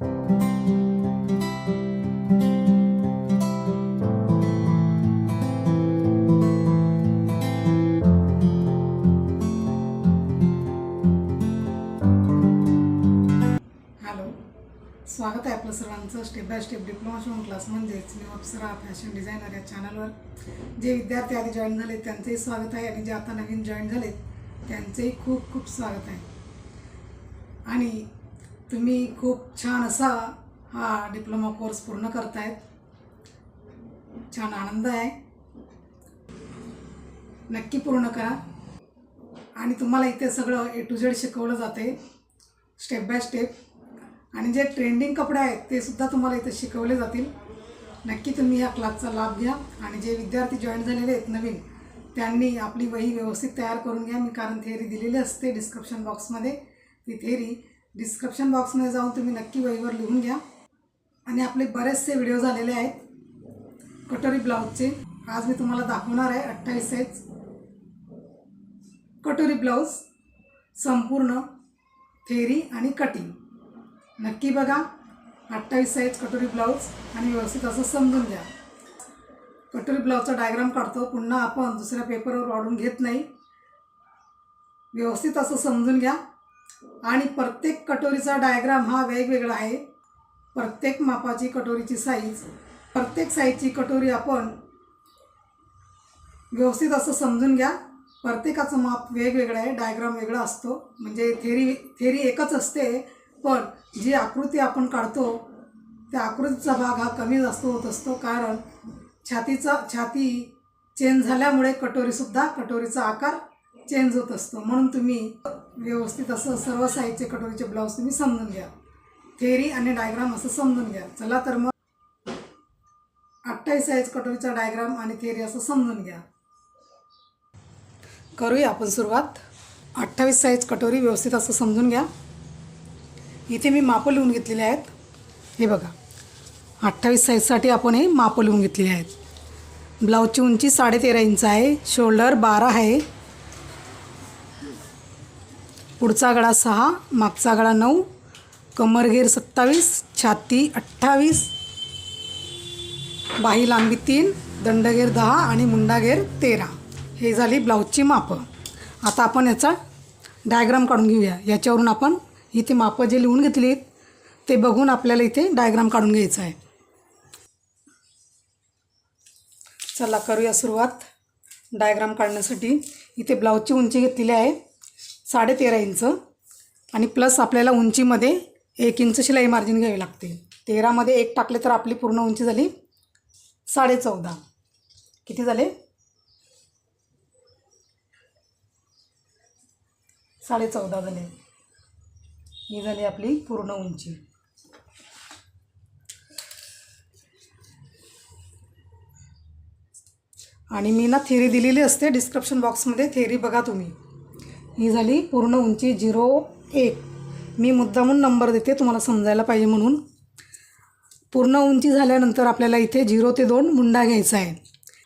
Hello. स्वागत आहे आपलं सर्वांचं. स्टेप बाय स्टेप डिप्लोमा शिवून क्लास म्हणजेच मी अप्सरा फॅशन डिझायनर या चॅनलवर जे विद्यार्थी आधी जॉईन झाले त्यांचंही स्वागत आहे. आणि जे आता नवीन जॉईन झालेत त्यांचंही खूप खूप स्वागत आहे. आणि तुम्ही खूप छान असा हा डिप्लोमा कोर्स पूर्ण करतायत छान आनंद आहे. नक्की पूर्ण करा. आणि तुम्हाला इथे सगळं ए टू झेड शिकवलं जाते स्टेप बाय स्टेप आणि जे ट्रेंडिंग कपडे आहेत ते सुद्धा तुम्हाला इथे शिकवले जातील. नक्की तुम्ही या क्लासचा लाभ घ्या. आणि जे विद्यार्थी जॉईन झालेले आहेत नवीन त्यांनी आपली वही व्यवस्थित तयार करून घ्या. मी कारण थेअरी दिलेली असते डिस्क्रिप्शन बॉक्समध्ये ती थेअरी डिस्क्रिप्शन बॉक्समध्ये जाऊन तुम्ही नक्की वहीवर लिहून घ्या. आणि आपले बरेचसे व्हिडिओ झालेले आहेत. कटोरी ब्लाऊजचे. आज मी तुम्हाला दाखवणार आहे अठ्ठावीस साईज कटोरी ब्लाऊज संपूर्ण थेरी आणि कटिंग नक्की बघा अठ्ठावीस साईज कटोरी ब्लाऊज आणि व्यवस्थित असं समजून घ्या. कटोरी ब्लाऊजचा डायग्राम काढतो. पुन्हा आपण दुसऱ्या पेपरवर वाढून घेत नाही. व्यवस्थित असं समजून घ्या. आणि प्रत्येक कटोरीचा डायग्राम हा वेगवेगळा आहे. प्रत्येक मापाची कटोरीची साईज प्रत्येक साईजची कटोरी आपण व्यवस्थित असं समजून घ्या. प्रत्येकाचं माप वेगवेगळं आहे डायग्राम वेगळा असतो. म्हणजे थेरी थेरी एकच असते पण जी आकृती आपण काढतो त्या आकृतीचा भाग हा कमी जास्त होत असतो. कारण छातीचा छाती चेंज झाल्यामुळे कटोरीसुद्धा कटोरीचा आकार चेंज होत असतो. म्हणून तुम्ही व्यवस्थित असं सर्व साईजचे कटोरीचे ब्लाऊज तुम्ही समजून घ्या. थेरी आणि डायग्राम असं समजून घ्या. चला तर मग अठ्ठावीस साईज कटोरीचा डायग्राम आणि थेरी असं समजून घ्या. करूया आपण सुरुवात. अठ्ठावीस साईज कटोरी व्यवस्थित असं समजून घ्या. इथे मी मापं लिहून घेतलेले आहेत. हे बघा. अठ्ठावीस साईजसाठी आपण हे मापं लिहून घेतलेले आहेत. ब्लाऊजची उंची साडेतेरा इंच आहे. शोल्डर बारा आहे. पुढचा गळा सहा मागचा गळा नऊ कमरघेर सत्तावीस छाती अठ्ठावीस बाही लांबी तीन दंडगेर दहा आणि मुंडागेर तेरा. हे झाली ब्लाऊजची मापं. आता आपण याचा डायग्राम काढून घेऊया. याच्यावरून आपण इथे मापं जे लिहून घेतली आहेत ते बघून आपल्याला इथे डायग्राम काढून घ्यायचा आहे. चला करूया सुरुवात. डायग्राम काढण्यासाठी इथे ब्लाऊजची उंची घेतलेली आहे. साडेतेरा इंच. आणि प्लस आपल्याला उंचीमध्ये एक इंच शिलाई मार्जिन घ्यावी लागते. तेरामध्ये एक टाकले तर आपली पूर्ण उंची झाली साडे चौदा किती झाले? साडे चौदा झाले. ही झाली आपली पूर्ण उंची. आणि मी ना थेरी दिलेली असते डिस्क्रिप्शन बॉक्समध्ये थेरी बघा तुम्ही. ही झाली पूर्ण उंची झिरो एक. मी मुद्दामून नंबर देते तुम्हाला समजायला पाहिजे म्हणून. पूर्ण उंची झाल्यानंतर आपल्याला इथे झिरो ते दोन मुंडा घ्यायचा आहे.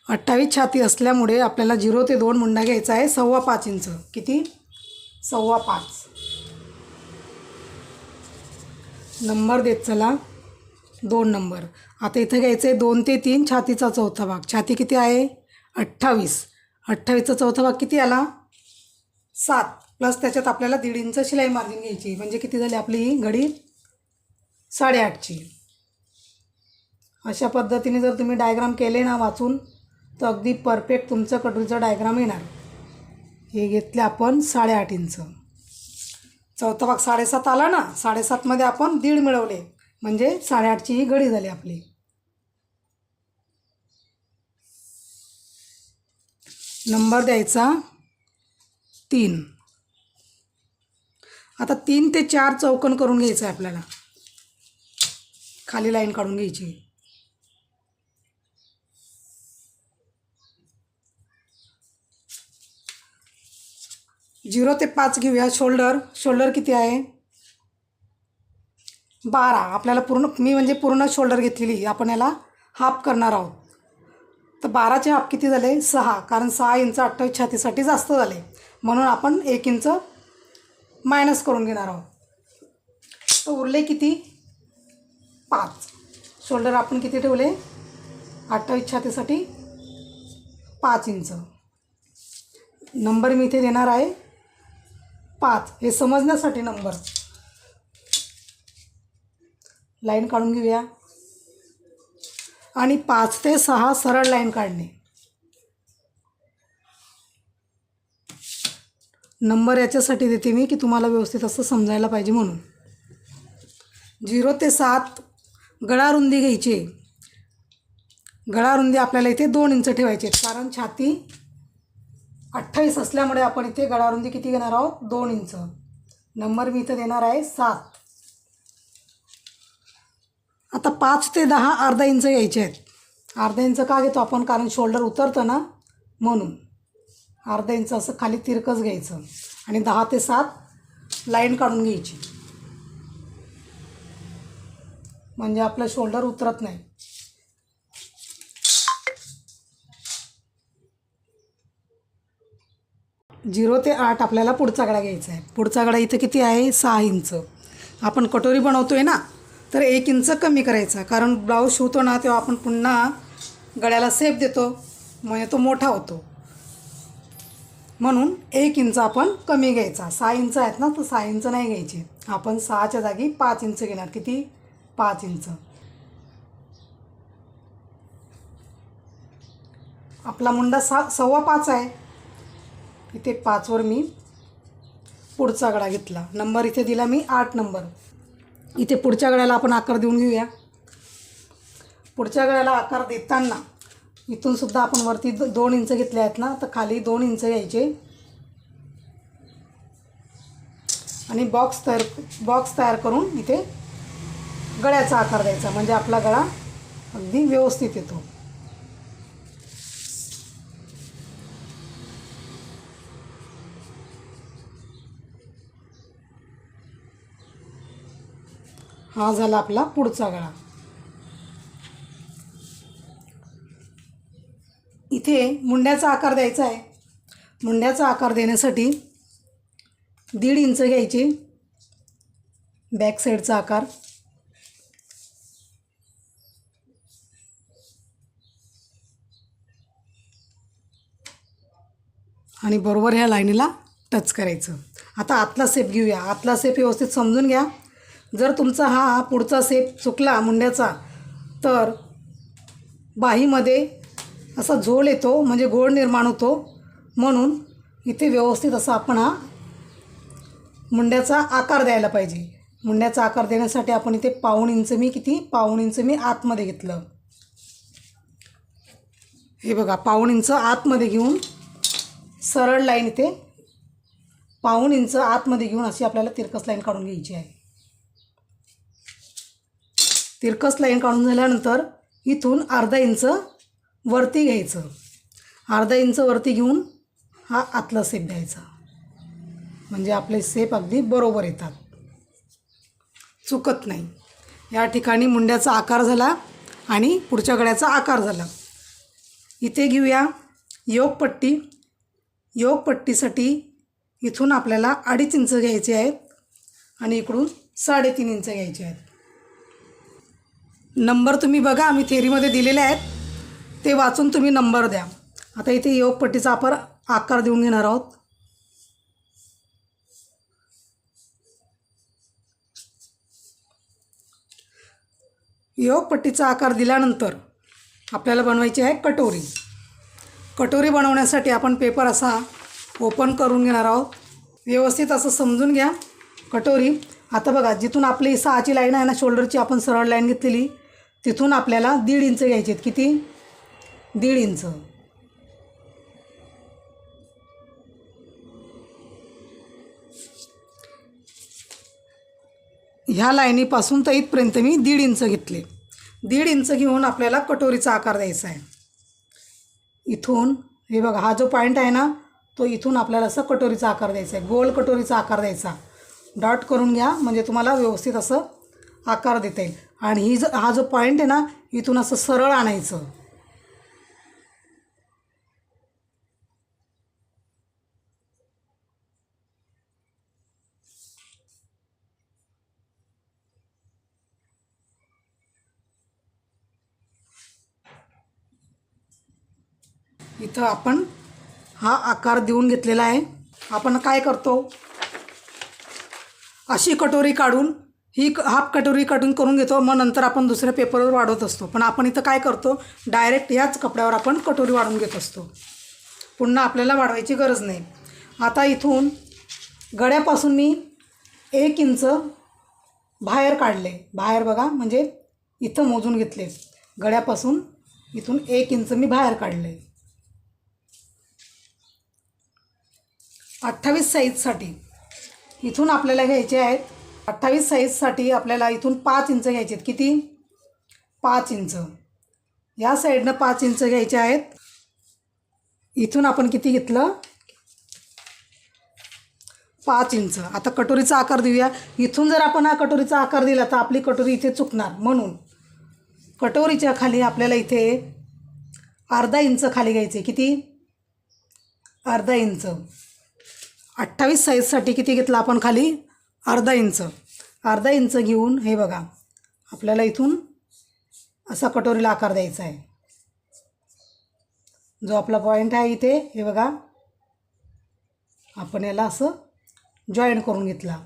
अठ्ठावीस छाती असल्यामुळे आपल्याला झिरो ते दोन मुंडा घ्यायचा आहे सव्वा पाच इंच. किती? सव्वा पाच. नंबर देत चला. दोन नंबर. आता इथं घ्यायचं आहे दोन ते तीन छातीचा चौथा भाग. छाती किती आहे? अठ्ठावीस. अठ्ठावीसचा चौथा भाग किती आला? सात. प्लस त्याच्यात आपल्याला दीड इंच शिलाई मार्जिन घ्यायची. म्हणजे किती झाली आपली ही घडी? साडेआठची. अशा पद्धतीने जर तुम्ही डायग्राम केले ना वाचून तर अगदी परफेक्ट तुमचं कटोरीचं डायग्राम येणार. हे घेतले आपण साडेआठ इंच. चौथा भाग साडेसात आला ना साडेसातमध्ये आपण दीड मिळवले. म्हणजे साडेआठची ही घडी झाली आपली. नंबर द्यायचा. तीन. आता तीन ते चार चौकन करून घ्यायचं आहे आपल्याला. खाली लाईन काढून घ्यायची. झिरो ते पाच घेऊया. शोल्डर शोल्डर किती आहे? बारा. आपल्याला पूर्ण मी म्हणजे पूर्ण शोल्डर घेतलेली. आपण याला हाफ करणार आहोत. तर बाराचे हाफ किती झाले? सहा. कारण सहा इंच अठ्ठावीस छातीसाठी जास्त झाले. म्हणून आपण एक इंच मायनस करून घेणार आहोत. तर उरले किती? पाच. शोल्डर आपण किती ठेवले? अठ्ठावीस छातीसाठी पाच इंच. नंबर मी इथे देणार आहे पाच. हे समजण्यासाठी नंबर लाईन काढून घेऊया. आणि पाच ते सहा सरळ लाईन काढणे. नंबर याच्यासाठी देते मी की तुम्हाला व्यवस्थित असं समजायला पाहिजे म्हणून. झिरो ते सात गळारुंदी घ्यायची. गळारुंदी आपल्याला इथे दोन इंच ठेवायची कारण छाती अठ्ठावीस असल्यामुळे आपण इथे गळारुंदी किती घेणार आहोत? दोन इंच. नंबर मी इथं देणार आहे सात. आता पाच ते दहा अर्धा इंच घ्यायचे आहेत. अर्धा इंच का घेतो आपण? कारण शोल्डर उतरतं ना म्हणून. अर्धा इंच असं खाली तिरकस घ्यायचं. आणि दहा ते सात लाईन काढून घ्यायची. म्हणजे आपलं शोल्डर उतरत नाही. झिरो ते आठ आपल्याला पुढचा गळा घ्यायचा आहे. पुढचा गळा इथं किती आहे? सहा इंच. आपण कटोरी बनवतो आहे ना तर एक इंच कमी करायचा. कारण ब्लाऊज शिवतो ना तेव्हा आपण पुन्हा गळ्याला सेप देतो. म्हणजे तो मोठा होतो. म्हणून एक इंच आपण कमी घ्यायचा. सहा इंच आहेत ना तर सहा इंच नाही घ्यायचे. आपण सहाच्या जागी पाच इंच घेणार. किती? पाच इंच. आपला मुंडा सा सव्वा पाच आहे. इथे पाचवर मी पुढचा गळा घेतला. नंबर इथे दिला मी आठ नंबर. इथे पुढच्या गळ्याला आपण आकार देऊन घेऊया. पुढच्या गळ्याला आकार देताना इथून सुद्धा आपण वरती दोन इंच घेतले आहेत ना तर खाली दोन इंच यायचे आणि बॉक्स तयार बॉक्स तयार करून इथे गळ्याचा आकार द्यायचा म्हणजे आपला गळा अगदी व्यवस्थित येतो. हा झाला आपला पुढचा गळा. इथे मुंड्याचा आकार द्यायचा आहे. मुंड्याचा आकार देण्यासाठी दीड इंच घ्यायची. बॅक साईडचा आकार. आणि बरोबर ह्या लाईनीला टच करायचं. आता आतला सेप घेऊया. आतला सेप व्यवस्थित समजून घ्या. जर तुमचा हा पुढचा सेप चुकला मुंड्याचा तर बाहीमध्ये असा झोल येतो म्हणजे गोड निर्माण होतो. म्हणून इथे व्यवस्थित असा आपण हा मुंड्याचा आकार द्यायला पाहिजे. मुंड्याचा आकार देण्यासाठी आपण इथे पाऊण इंच मी किती? पाऊण इंच मी आतमध्ये घेतलं. हे बघा पाऊण इंच आतमध्ये घेऊन सरळ लाईन इथे पाऊण इंच आतमध्ये घेऊन अशी आपल्याला तिरकस लाईन काढून घ्यायची आहे. तिरकस लाईन काढून झाल्यानंतर इथून अर्धा इंच वरती घ्यायचं. अर्धा इंच वरती घेऊन हा आतला सेप द्यायचा म्हणजे आपले सेप अगदी बरोबर येतात. चुकत नाही. या ठिकाणी मुंड्याचा आकार झाला आणि पुढच्या गळ्याचा आकार झाला. इथे घेऊया योगपट्टी योगपट्टीसाठी इथून आपल्याला अडीच इंच घ्यायचे आहेत आणि इकडून साडेतीन इंच घ्यायचे आहेत. नंबर तुम्ही बघा आम्ही थेरीमध्ये दिलेले आहेत. ते वाचून तुम्ही नंबर द्या. आता इथे योगपट्टीचा आपण आकार देऊन घेणार आहोत. योगपट्टीचा आकार दिल्यानंतर आपल्याला बनवायची आहे कटोरी. कटोरी बनवण्यासाठी आपण पेपर असा ओपन करून घेणार आहोत. व्यवस्थित असं समजून घ्या कटोरी. आता बघा जिथून आपली सहाची लाईन आहे ना शोल्डरची आपण सरळ लाईन घेतलेली तिथून आपल्याला दीड इंच घ्यायची आहेत. किती? दीड इंच. ह्या लाईनीपासून तर इथपर्यंत मी दीड इंच घेतले. दीड इंच घेऊन आपल्याला कटोरीचा आकार द्यायचा आहे. इथून हे बघा हा जो पॉईंट आहे ना तो इथून आपल्याला असं कटोरीचा आकार द्यायचा आहे. गोल कटोरीचा आकार द्यायचा. डॉट करून घ्या म्हणजे तुम्हाला व्यवस्थित असं आकार देता येईल. आणि ही जो हा जो पॉईंट आहे ना इथून असं सरळ आणायचं. इथं आपण हा आकार देऊन घेतलेला आहे. आपण काय करतो? अशी कटोरी काढून ही क- हाफ कटोरी कटून करून घेतो. मग नंतर आपण दुसऱ्या पेपरवर वाढवत असतो. पण आपण इथं काय करतो? डायरेक्ट याच कपड्यावर आपण कटोरी वाढून घेत असतो. पुन्हा आपल्याला वाढवायची गरज नाही. आता इथून गळ्यापासून मी एक इंच बाहेर काढले. बाहेर बघा म्हणजे इथं मोजून घेतले. गळ्यापासून इथून एक इंच मी बाहेर काढले. अठ्ठावीस साईजसाठी. इथून आपल्याला घ्यायचे आहेत. अठ्ठावीस साईजसाठी आपल्याला इथून पाच इंच घ्यायचे आहेत. किती? पाच इंच. या साईडनं पाच इंच घ्यायचे आहेत. इथून आपण किती घेतलं? पाच इंच. आता कटोरीचा आकार देऊया. इथून जर आपण हा कटोरीचा आकार दिला तर आपली कटोरी इथे चुकणार. म्हणून कटोरीच्या खाली आपल्याला इथे अर्धा इंच खाली घ्यायचे. किती? अर्धा इंच. अठ्ठावीस साईजसाठी किती घेतलं आपण खाली? अर्धा इंच अर्धा इंच घेऊन हे बघा. आपल्याला इथून असा कटोरीला आकार द्यायचा आहे. जो आपला पॉईंट आहे इथे हे बघा. आपण याला असं जॉईन करून घेतला.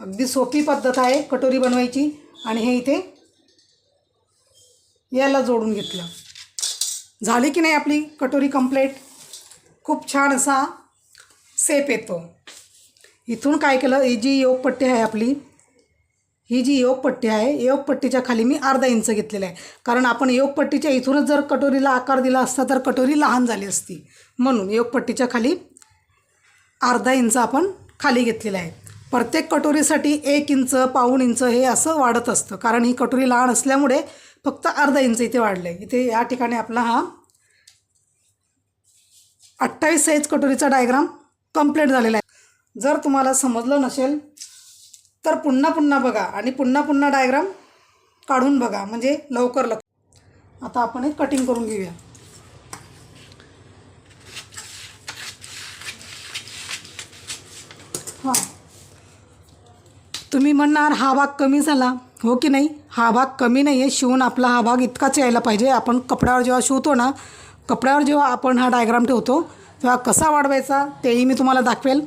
अगदी सोपी पद्धत आहे कटोरी बनवायची आणि हे इथे याला जोडून घेतलं. झाली की नाही आपली कटोरी कंप्लेट खूप छान असा सेप येतो. इथून काय केलं ही जी योगपट्टी आहे आपली ही जी योगपट्टी आहे योगपट्टीच्या खाली मी अर्धा इंच घेतलेला आहे. कारण आपण योगपट्टीच्या इथूनच जर कटोरीला आकार दिला असता तर कटोरी लहान झाली असती. म्हणून योगपट्टीच्या खाली अर्धा इंच आपण खाली घेतलेला आहे. प्रत्येक कटोरीसाठी एक इंच पाऊण इंच हे असं वाढत असतं. कारण ही कटोरी लहान असल्यामुळे फक्त अर्धा इंच इथे वाढलं आहे इथे या ठिकाणी आपला हा अठ्ठावीस साईज कटोरीचा डायग्राम कंप्लीट झालेला आहे. जर तुम्हाला समजलं नसेल तर पुन्हा पुन्हा बघा आणि पुन्हा पुन्हा डायग्राम काढून बघा म्हणजे लवकर लवकर आता आपण एक कटिंग करून घेऊया. हां. तुम्ही म्हणणार हा भाग कमी झाला. हो की नाही? हा भाग कमी नाही आहे शिवून आपला हा भाग इतकाच यायला पाहिजे. आपण कपड्यावर जेव्हा शिवतो ना कपड्यावर जेव्हा आपण हा डायग्राम ठेवतो तेव्हा कसा वाढवायचा तेही मी तुम्हाला दाखवेल.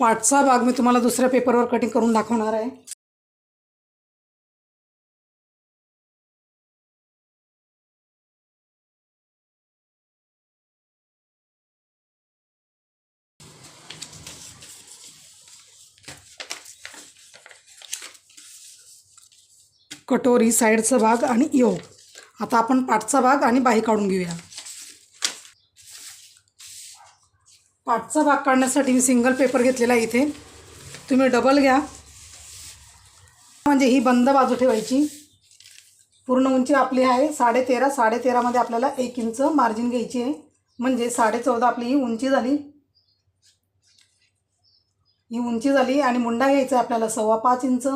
पाठचा भाग मी तुम्हाला दुसऱ्या पेपरवर कटिंग करून दाखवणार आहे. कटोरी साईडचा भाग आणि योग आता आपण पाठचा भाग आणि बाही काढून घेऊया. पाठचा भाग काढण्यासाठी मी सिंगल पेपर घेतलेला आहे इथे. तुम्ही डबल घ्या. म्हणजे ही बंद बाजू ठेवायची. पूर्ण उंची आपली आहे साडे तेरा साडे तेरामध्ये आपल्याला एक इंच मार्जिन घ्यायची आहे. म्हणजे साडे चौदा आपली ही उंची झाली. ही उंची झाली आणि मुंडा घ्यायचा आहे आपल्याला सव्वा पाच इंच.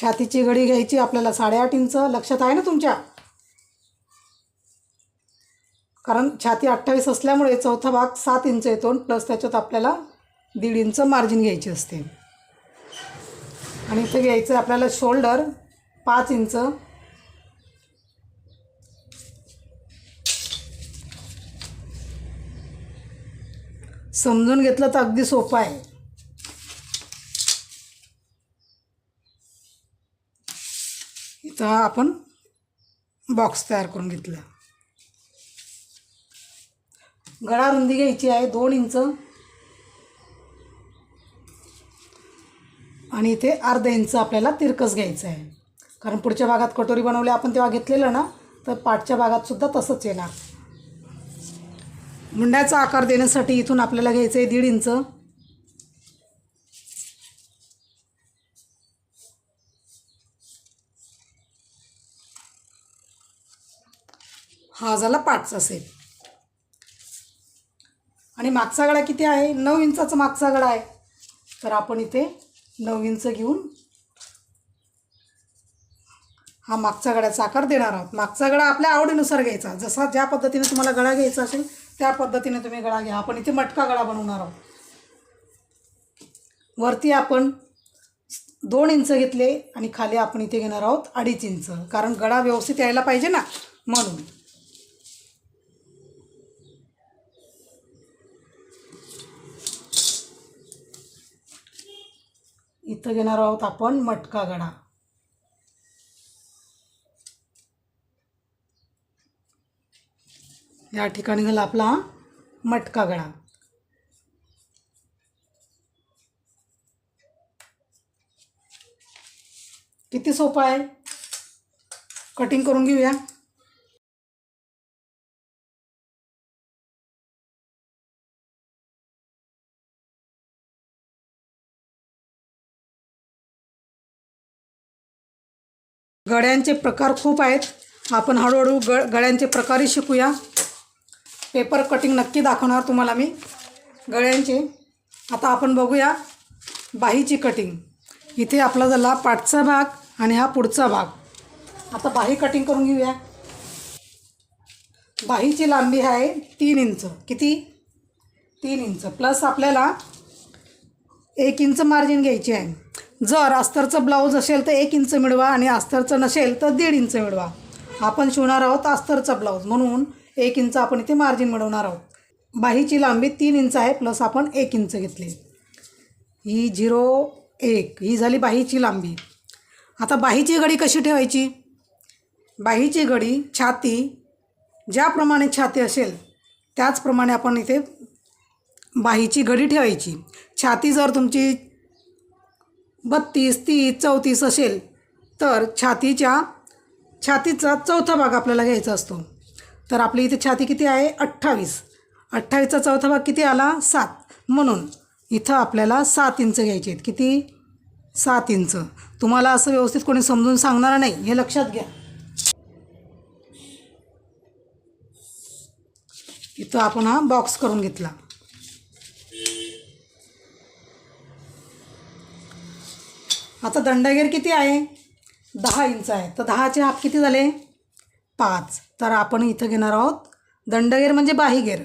छातीची घडी घ्यायची आपल्याला साडेआठ इंच. लक्षात आहे ना तुमच्या? कारण छाती अठ्ठावीस असल्यामुळे चौथा भाग सात इंच येतो प्लस त्याच्यात आपल्याला दीड इंच मार्जिन घ्यायची असते. आणि इथे घ्यायचं आपल्याला शोल्डर पाच इंच. समजून घेतलं तर अगदी सोपं आहे. इथं आपण बॉक्स तयार करून घेतला. गळा रुंदी घ्यायची आहे दोन इंच. आणि इथे अर्धा इंच आपल्याला तिरकस घ्यायचं आहे. कारण पुढच्या भागात कटोरी बनवली आपण तेव्हा घेतलेलं ना तर पाठच्या भागातसुद्धा तसंच येणार. मुंड्याचा आकार देण्यासाठी इथून आपल्याला घ्यायचं आहे दीड इंच. हा झाला पाठचा सेप आणि मागचा गळा किती आहे? नऊ इंचाचा मागचा गळा आहे. तर आपण इथे नऊ इंच घेऊन हा मागचा गळ्याचा आकार देणार आहोत. मागचा गळा आपल्या आवडीनुसार घ्यायचा. जसा ज्या पद्धतीने तुम्हाला गळा घ्यायचा असेल त्या पद्धतीने तुम्ही गळा घ्या. आपण इथे मटका गळा बनवणार आहोत. वरती आपण दोन इंच घेतले आणि खाली आपण इथे घेणार आहोत अडीच इंच. कारण गळा व्यवस्थित यायला पाहिजे ना? म्हणून. इथं घेणार आहोत आपण मटका गडा. या ठिकाणी झाला आपला मटका गडा. किती सोपं आहे? कटिंग करून घेऊया. गळ्यांचे प्रकार खूप आहेत. आपण हळूहळू ग गळ्यांचे प्रकारही शिकूया. पेपर कटिंग नक्की दाखवणार तुम्हाला मी. गळ्यांचे. आता आपण बघूया बाहीची कटिंग इथे आपला झाला पाठचा भाग आणि हा पुढचा भाग. आता बाही कटिंग करून घेऊया. बाहीची लांबी आहे तीन इंच. किती? तीन इंच. प्लस आपल्याला एक इंच मार्जिन घ्यायची आहे. जर अस्तरचं ब्लाऊज असेल तर एक इंच मिळवा आणि अस्तरचं नसेल तर दीड इंच मिळवा. आपण शिवणार आहोत अस्तरचा ब्लाऊज. म्हणून एक इंच आपण इथे मार्जिन मिळवणार आहोत. बाहीची लांबी तीन इंच आहे प्लस आपण एक इंच घेतली. ही झिरो एक. ही झाली बाहीची लांबी. आता बाहीची घडी कशी ठेवायची? बाहीची घडी छाती ज्याप्रमाणे छाती असेल त्याचप्रमाणे आपण इथे बाहीची घडी ठेवायची. छाती जर तुमची बत्तीस तीस चौतीस असेल तर छातीच्या छातीचा चौथा भाग आपल्याला घ्यायचा असतो. तर आपली इथे छाती किती आहे? अठ्ठावीस. अठ्ठावीसचा चौथा भाग किती आला? सात. म्हणून इथं आपल्याला सात इंच घ्यायचे आहेत. किती? सात इंच. तुम्हाला असं व्यवस्थित कोणी समजून सांगणार नाही. हे लक्षात घ्या. इथं आपण हा बॉक्स करून घेतला. आता दंडगेर किती आहे? दहा इंच आहे. तर दहाचे हाप किती झाले? पाच. तर आपण इथं घेणार आहोत. दंडगेर म्हणजे बाहीगेर.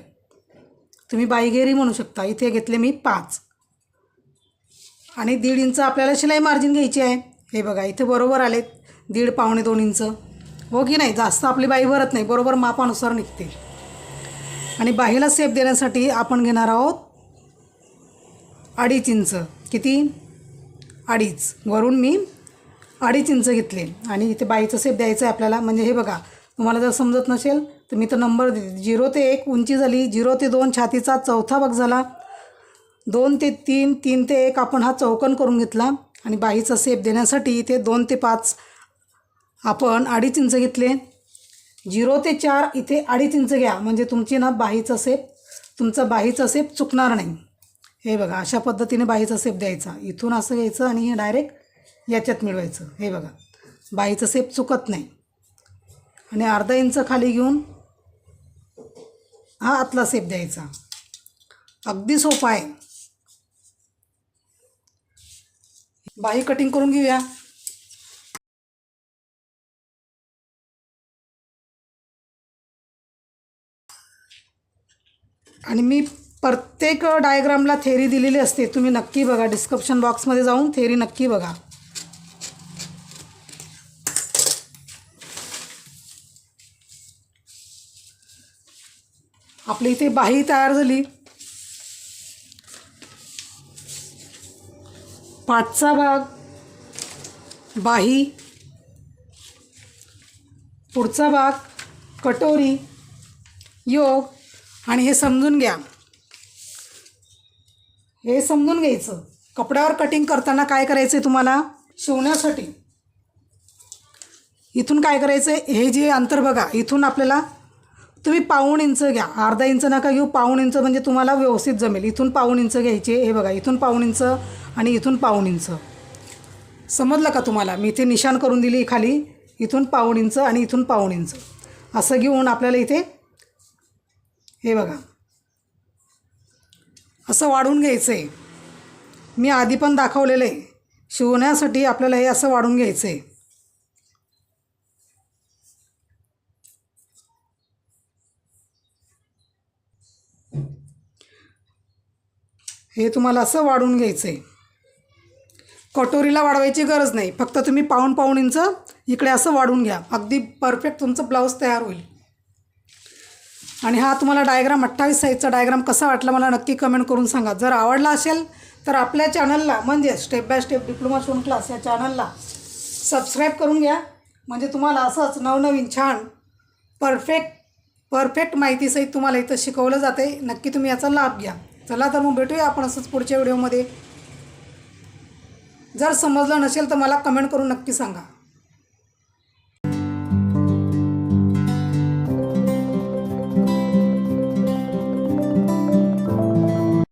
तुम्ही बाईगेरही म्हणू शकता. इथे घेतले मी पाच. आणि दीड इंच आपल्याला शिलाई मार्जिन घ्यायची आहे. हे बघा इथे बरोबर आलेत दीड पावणे दोन इंच. हो की नाही? जास्त आपली बाई भरत नाही. बरोबर मापानुसार निघते. आणि बाहीला सेप देण्यासाठी आपण घेणार आहोत अडीच इंच. किती? अडीच. वरून मी अडीच इंच घेतले. आणि इथे बाईचं सेप द्यायचं आहे आपल्याला. म्हणजे हे बघा तुम्हाला जर समजत नसेल तर मी तर नंबर देते झिरो ते एक उंची झाली झिरो ते दोन छातीचा चौथा भाग झाला. दोन ते तीन तीन ते एक आपण हा चौकन करून घेतला. आणि बाईचा सेप देण्यासाठी इथे दोन ते पाच आपण अडीच इंच घेतले. झिरो ते चार इथे अडीच इंच घ्या. म्हणजे तुमची ना बाहीचा सेप तुमचा बाहीचा सेप चुकणार नाही. हे बघा अशा पद्धतीने बाईचा सेप द्यायचा. इथून असं घ्यायचं आणि हे डायरेक्ट याच्यात मिळवायचं. हे बघा बाईचं सेप चुकत नाही. आणि अर्धा इंच खाली घेऊन हा आतला सेप द्यायचा. अगदी सोपा आहे. बाही कटिंग करून घेऊया. आणि मी प्रत्येक डायग्रामला थेरी दिलेली असते. तुम्ही नक्की बघा. डिस्क्रिप्शन बॉक्समध्ये जाऊन थेरी नक्की बघा. आपली इथे बाही तयार झाली. पाठचा भाग बाही. पुढचा भाग कटोरी योग. आणि हे समजून घ्या. हे समजून घ्यायचं. कपड्यावर कटिंग करताना काय करायचं आहे तुम्हाला? शिवण्यासाठी. इथून काय करायचं आहे हे जे अंतर बघा इथून आपल्याला तुम्ही पाऊण इंच घ्या. अर्धा इंच नका घेऊ पाऊण इंच म्हणजे तुम्हाला व्यवस्थित जमेल. इथून पाऊण इंच घ्यायचे हे बघा इथून पाऊण इंच आणि इथून पाऊण इंच. समजलं का तुम्हाला? मी इथे निशाण करून दिली खाली. इथून पाऊण इंच आणि इथून पाऊण इंच. असं घेऊन आपल्याला इथे हे बघा असं वाढून घ्यायचं आहे मी आधी पण दाखवलेलं आहे शिवण्यासाठी आपल्याला हे असं वाढून घ्यायचं आहे हे तुम्हाला असं वाढून घ्यायचं आहे कटोरीला वाढवायची गरज नाही. फक्त तुम्ही पाऊण पाऊण इंच इकडे असं वाढून घ्या. अगदी परफेक्ट तुमचं ब्लाऊज तयार होईल. आणि हा तुम्हाला डायग्राम अठ्ठावीस साईजचा डायग्राम कसा वाटला मला नक्की कमेंट करून सांगा. जर आवडला असेल तर आपल्या चॅनलला म्हणजे स्टेप बाय स्टेप डिप्लोमा शिवण क्लास या चॅनलला सबस्क्राईब करून घ्या. म्हणजे तुम्हाला असंच नवनवीन छान परफेक्ट परफेक्ट माहितीसहित तुम्हाला इथं शिकवलं जाते नक्की तुम्ही याचा लाभ घ्या. चला तर मग भेटूया आपण असंच पुढच्या व्हिडिओमध्ये जर समजलं नसेल तर मला कमेंट करून नक्की सांगा.